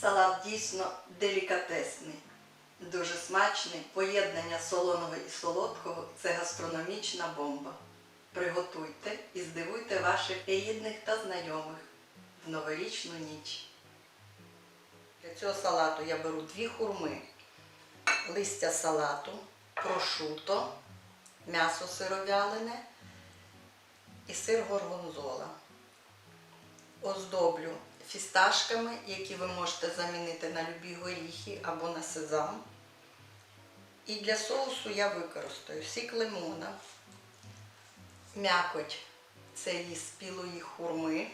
Салат дійсно делікатесний, дуже смачний. Поєднання солоного і солодкого це гастрономічна бомба. Приготуйте і здивуйте ваших рідних та знайомих в новорічну ніч. Для цього салату я беру дві хурми, листя салату, прошуто, м'ясо сировялене і сир горгонзола. Оздоблю фісташками, які ви можете замінити на любі горіхи або на сезам. І для соусу я використаю сік лимона, м'якоть це її спілої хурми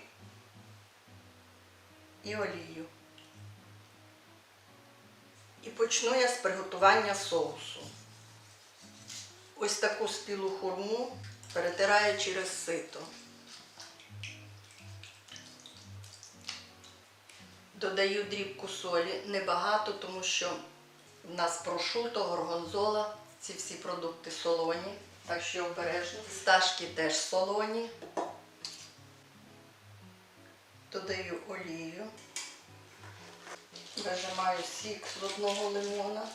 і олію. І почну я з приготування соусу. Ось таку спілу хурму перетираю через сито. Додаю дрібку солі, небагато, тому що в нас прошуто, горгонзола, ці всі продукти солоні, так що обережно. Сташки теж солоні. Додаю олію. Вижимаю сік з одного лимона.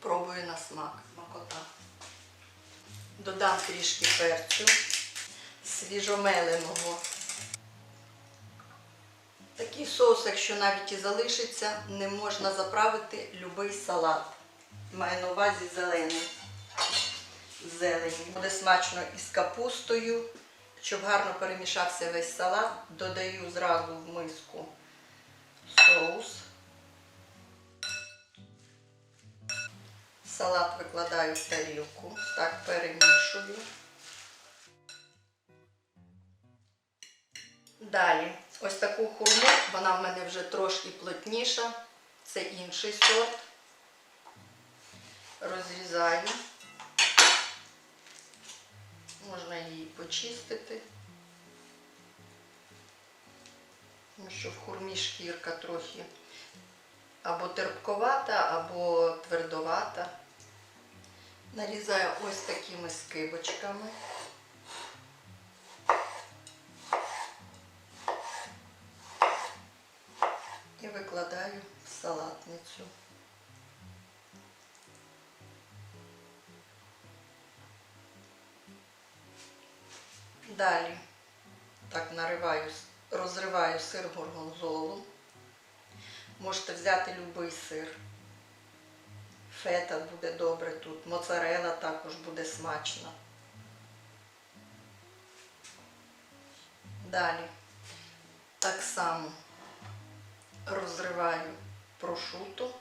Пробую на смак. Смакота. Додам трішки перцю свіжомеленого. Такий соус, якщо навіть і залишиться, не можна заправити будь-який салат. Маю на увазі зелений. Зелені. Буде смачно із капустою. Щоб гарно перемішався весь салат, додаю зразу в миску соус. Салат викладаю в тарілку, так перемішую. Далі, ось таку хурму, вона в мене вже трошки плотніша, це інший сорт. Розрізаю. Можна її почистити. Тому що в хурмі шкірка трохи або терпковата, або твердовата. Нарізаю ось такими скибочками. І викладаю в салатницю. Далі так нариваю, розриваю сир горгонзолу. Можете взяти будь-який сир. Фета буде добре тут, моцарела також буде смачно. Далі так само розриваю прошуто.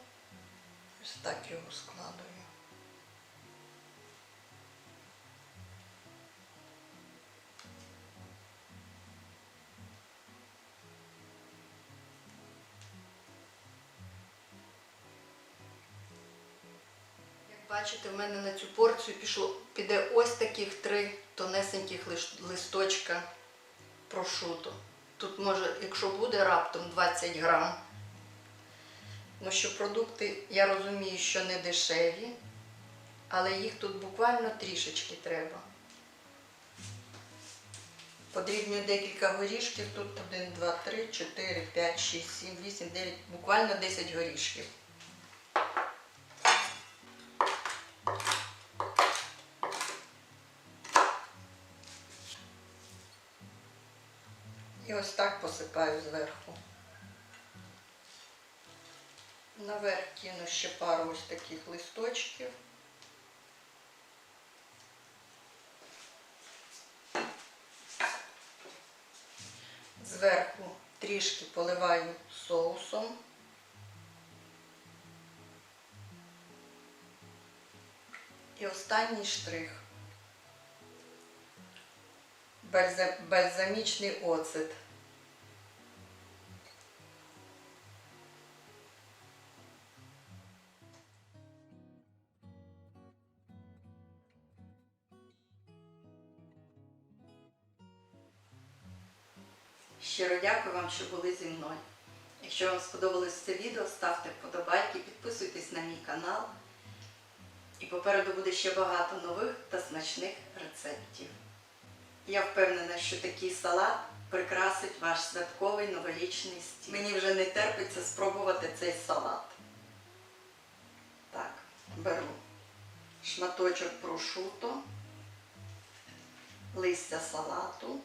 Ось так його складую. Як бачите, в мене на цю порцію пішло, піде ось таких три тонесеньких листочка прошуто. Тут може, якщо буде раптом 20 грам. Ну що продукти, я розумію, що не дешеві, але їх тут буквально трішечки треба. Подрібнюю декілька горішків, тут 1, 2, 3, 4, 5, 6, 7, 8, 9, буквально 10 горішків. І ось так посипаю зверху. Наверх кину ще пару ось таких листочків. Зверху трішки поливаю соусом. І останній штрих. Бальза- бальзамічний оцет. Щиро дякую вам, що були зі мною. Якщо вам сподобалось це відео, ставте вподобайки, підписуйтесь на мій канал. І попереду буде ще багато нових та смачних рецептів. Я впевнена, що такий салат прикрасить ваш святковий новорічний стіл. Мені вже не терпиться спробувати цей салат. Так, беру шматочок прошуто, листя салату,